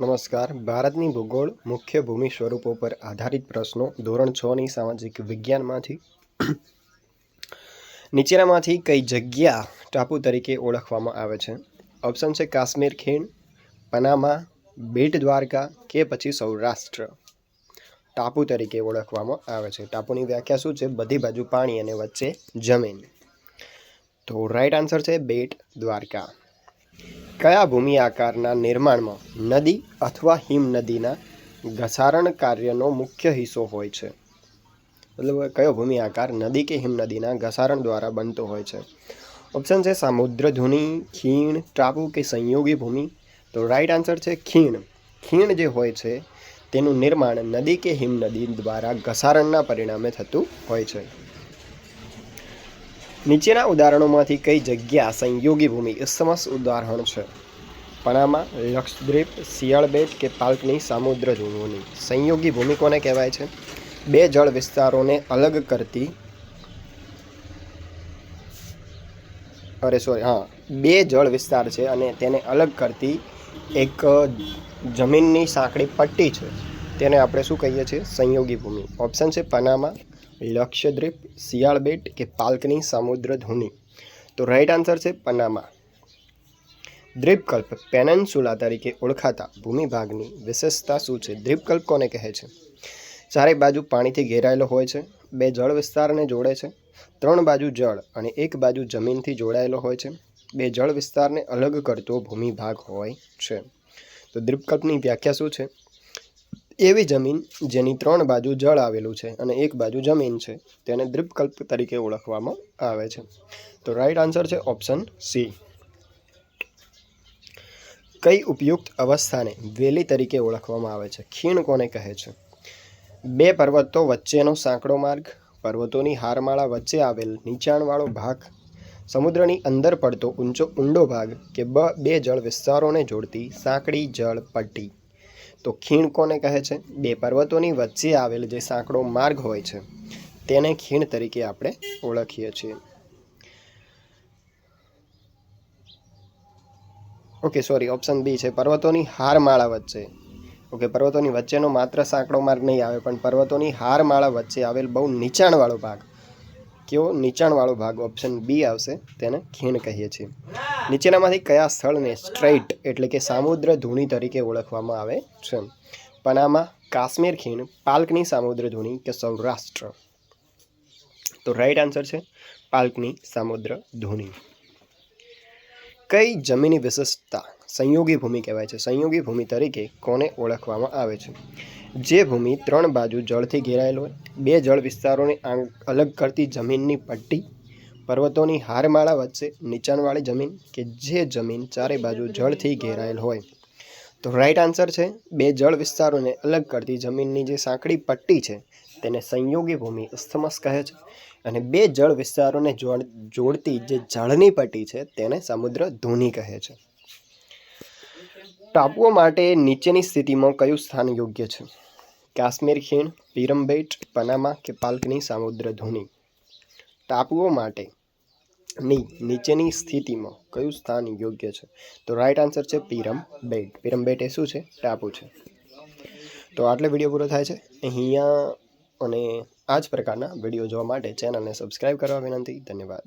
નમસ્કાર. ભારતની ભૂગોળ મુખ્ય ભૂમિ સ્વરૂપો પર આધારિત પ્રશ્નો. ધોરણ છ ની સામાજિક વિજ્ઞાનમાંથી નીચેનામાંથી કઈ જગ્યા ટાપુ તરીકે ઓળખવામાં આવે છે? ઓપ્શન છે કાશ્મીર ખીણ, પનામા, બેટ દ્વારકા કે પછી સૌરાષ્ટ્ર. ટાપુ તરીકે ઓળખવામાં આવે છે. ટાપુની વ્યાખ્યા શું છે? બધી બાજુ પાણી અને વચ્ચે જમીન. તો રાઈટ આન્સર છે બેટ દ્વારકા. કયા ભૂમિ આકારના નિર્માણમાં નદી અથવા હિમ નદીના ઘસારણ કાર્યનો મુખ્ય હિસ્સો હોય છે? મતલબ કયો ભૂમિ આકાર નદી કે હિમ નદીના ઘસારણ દ્વારા બનતો હોય છે? ઓપ્શન છે સામુદ્ર ધુની ખીણ, ટાપુ કે સંયોગી ભૂમિ. તો રાઈટ આન્સર છે ખીણ. ખીણ જે હોય છે, તેનું નિર્માણ નદી કે હિમ નદી દ્વારા ઘસારણના પરિણામે થતું હોય છે. નીચેના ઉદાહરણોમાંથી કઈ જગ્યા સંયોગી ભૂમિ સમસ ઉદાહરણ છે? પનામા, લક્ષદ્વીપ શિયાળ બેટ કે પાલ્કની સામુદ્ર ધૂનોની? સંયોગી ભૂમિ કોને કહેવાય છે? બે જળ વિસ્તારોને અલગ કરતી અરે સોરી હા. બે જળ વિસ્તાર છે અને તેને અલગ કરતી એક જમીનની સાંકડી પટ્ટી છે. તેને આપણે શું કહીએ છીએ? સંયોગી ભૂમિ. ઓપ્શન છે પનામા લક્ષદ્વીપ શિયાળ બેટ કે પાલ્કની સમુદ્ર ધૂની તો રાઈટ આન્સર છે પનામા. દ્વીપકલ્પ પેનન્સુલા તરીકે ઓળખાતા ભૂમિભાગની વિશેષતા શું છે? દ્વીપકલ્પ કોને કહે છે? ચારે બાજુ પાણીથી ઘેરાયેલો હોય છે, બે જળ વિસ્તારને જોડે છે, ત્રણ બાજુ જળ અને એક બાજુ જમીનથી જોડાયેલો હોય છે, બે જળ વિસ્તારને અલગ કરતો ભૂમિભાગ હોય છે. તો દ્વીપકલ્પની વ્યાખ્યા શું છે? એવી જમીન જેની ત્રણ બાજુ જળ આવેલું છે અને એક બાજુ જમીન છે. તેને દ્વીપકલ્પ તરીકે ઓળખવામાં આવે છે. તો રાઈટ આન્સર છે ઓપ્શન સી કઈ ઉપયુક્ત અવસ્થાને વેલી તરીકે ઓળખવામાં આવે છે? ખીણ કોને કહે છે? બે પર્વતો વચ્ચેનો સાંકડો માર્ગ, પર્વતોની હારમાળા વચ્ચે આવેલ નીચાણવાળો ભાગ, સમુદ્રની અંદર પડતો ઊંચો ઊંડો ભાગ કે બ બે જળ વિસ્તારોને જોડતી સાંકડી જળ પટ્ટી. તો ખીણ કોને કહે છે? બે પર્વતોની વચ્ચે આવેલ જે સાંકડો માર્ગ હોય છે, તેને ખીણ તરીકે આપણે ઓળખીએ છીએ. ઓકે સોરી ઓપ્શન બી છે. પર્વતોની હારમાળા વચ્ચે. ઓકે પર્વતોની વચ્ચેનો માત્ર સાંકડો માર્ગ નહીં આવે, પણ પર્વતોની હારમાળા વચ્ચે આવેલ બહુ નીચાણવાળો ભાગ. કેવો નીચાણવાળો ભાગ? ઓપ્શન બી આવશે, તેને ખીણ કહીએ છીએ. નીચેનામાંથી કયા સ્થળને સ્ટ્રેઇટ એટલે કે સામુદ્ર ધૂણી તરીકે ઓળખવામાં આવે છે? પનામા, કાશ્મીર ખીણ, પાલ્કની સામુદ્ર ધૂણી કે સૌરાષ્ટ્ર? તો રાઈટ આન્સર છે પાલ્કની સામુદ્ર ધૂણી. કઈ જમીની વિશેષતા સંયોગી ભૂમિ કહેવાય છે? સંયોગી ભૂમિ તરીકે કોને ઓળખવામાં આવે છે? જે ભૂમિ ત્રણ બાજુ જળથી ઘેરાયેલ હોય, બે જળ વિસ્તારોને અલગ કરતી જમીનની પટ્ટી પર્વતોની હારમાળા વચ્ચે નીચાણવાળી જમીન કે જે જમીન ચારે બાજુ જળથી ઘેરાયેલ હોય. તો રાઈટ આન્સર છે, બે જળ વિસ્તારોને અલગ કરતી જમીનની જે સાંકડી પટ્ટી છે, તેને સંયોગી ભૂમિ અસ્થમસ કહે છે. અને બે જળ વિસ્તારોને જોડ, જોડતી જે જળની પટ્ટી છે, તેને સમુદ્ર ધૂની કહે છે. ટાપુઓ માટે નીચેની સ્થિતિમાં કયું સ્થાન યોગ્ય છે? કાશ્મીર ખીણ પિરમબેટ પનામા કે પાલ્કની સામુદ્ર ધૂની? ટાપુઓ માટે ની નીચેની સ્થિતિમાં કયું સ્થાન યોગ્ય છે? તો રાઈટ આન્સર છે પિરમ બેટ. પિરમ બેટ એ શું છે? ટાપુ છે. તો આટલે વીડિયો પૂરો થાય છે. અહીંયા અને આ જ પ્રકારના વીડિયો જોવા માટે ચેનલને સબસ્ક્રાઈબ કરવા વિનંતી. ધન્યવાદ.